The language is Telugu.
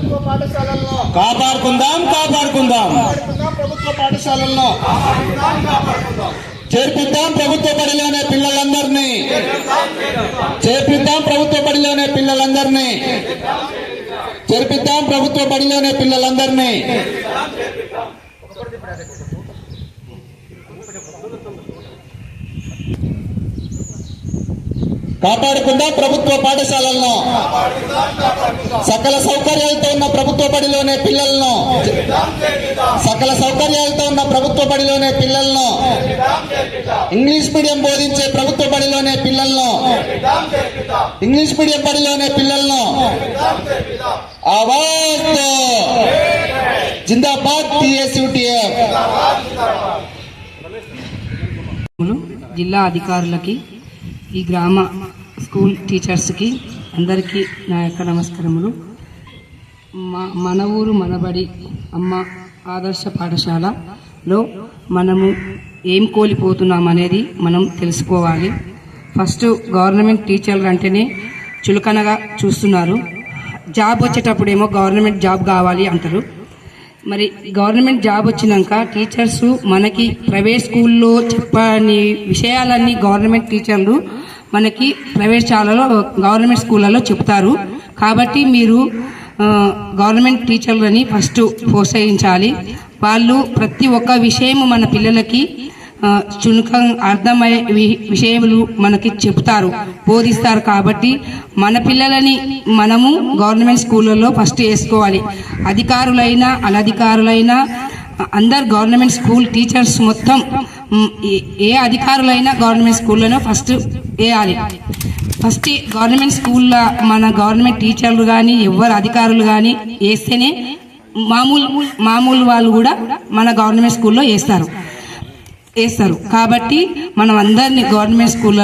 ప్రభుత్వ పాఠశాలల్లో. కాపాడుకుందాం కాపాడుకుందాం. ప్రభుత్వ పాఠశాలల్లో. చేర్పిద్దాం ప్రభుత్వ బడిలోనే పిల్లలందరినీ. చేర్పిద్దాం ప్రభుత్వ బడిలోనే పిల్లలందరినీ. చేర్పిద్దాం ప్రభుత్వ బడిలోనే పిల్లలందరినీ. కాపాడుకుందాం ప్రభుత్వ పాఠశాలలను సకల సౌకర్యాలతో ఉన్న ప్రభుత్వ బడిలోనే పిల్లలను సకల సౌకర్యాలతో ఉన్న ప్రభుత్వ బడిలోనే పిల్లలను ఇంగ్లీష్ మీడియం బోధించే ప్రభుత్వ బడిలోనే పిల్లలను ఇంగ్లీష్ మీడియం బడిలోనే పిల్లలను ఆవాజ్ జిందాబాద్ జిల్లా అధికారులకి ఈ గ్రామ స్కూల్ టీచర్స్కి అందరికీ నా యొక్క నమస్కారములు. మా మన ఊరు మనబడి అమ్మ ఆదర్శ పాఠశాలలో మనము ఏం కోల్పోతున్నాం అనేది మనం తెలుసుకోవాలి. ఫస్ట్ గవర్నమెంట్ టీచర్లు అంటేనే చులకనగా చూస్తున్నారు. జాబ్ వచ్చేటప్పుడేమో గవర్నమెంట్ జాబ్ కావాలి అంటారు. మరి గవర్నమెంట్ జాబ్ వచ్చినాక టీచర్స్ మనకి ప్రైవేట్ స్కూల్లో చెప్పని విషయాలన్నీ గవర్నమెంట్ టీచర్లు మనకి ప్రైవేట్ శాలలో గవర్నమెంట్ స్కూళ్ళలో చెప్తారు. కాబట్టి మీరు గవర్నమెంట్ టీచర్లని ఫస్ట్ ప్రోత్సహించాలి. వాళ్ళు ప్రతి ఒక్క విషయం మన పిల్లలకి చునుకం అర్థమయ్యే విషయములు మనకి చెప్తారు బోధిస్తారు కాబట్టి మన పిల్లలని మనము గవర్నమెంట్ స్కూళ్ళల్లో ఫస్ట్ వేసుకోవాలి. అధికారులైనా అనధికారులైనా అందరు గవర్నమెంట్ స్కూల్ టీచర్స్ మొత్తం ఏ- అధికారులైనా గవర్నమెంట్ స్కూళ్ళలో ఫస్ట్ వేయాలి. ఫస్ట్ గవర్నమెంట్ స్కూల్లో మన గవర్నమెంట్ టీచర్లు కానీ ఎవరు అధికారులు కానీ వేస్తేనే మామూలు మామూలు వాళ్ళు కూడా మన గవర్నమెంట్ స్కూల్లో వేస్తారు. వేస్తారు. కాబట్టి మనం అందరినీ గవర్నమెంట్ స్కూళ్ళలో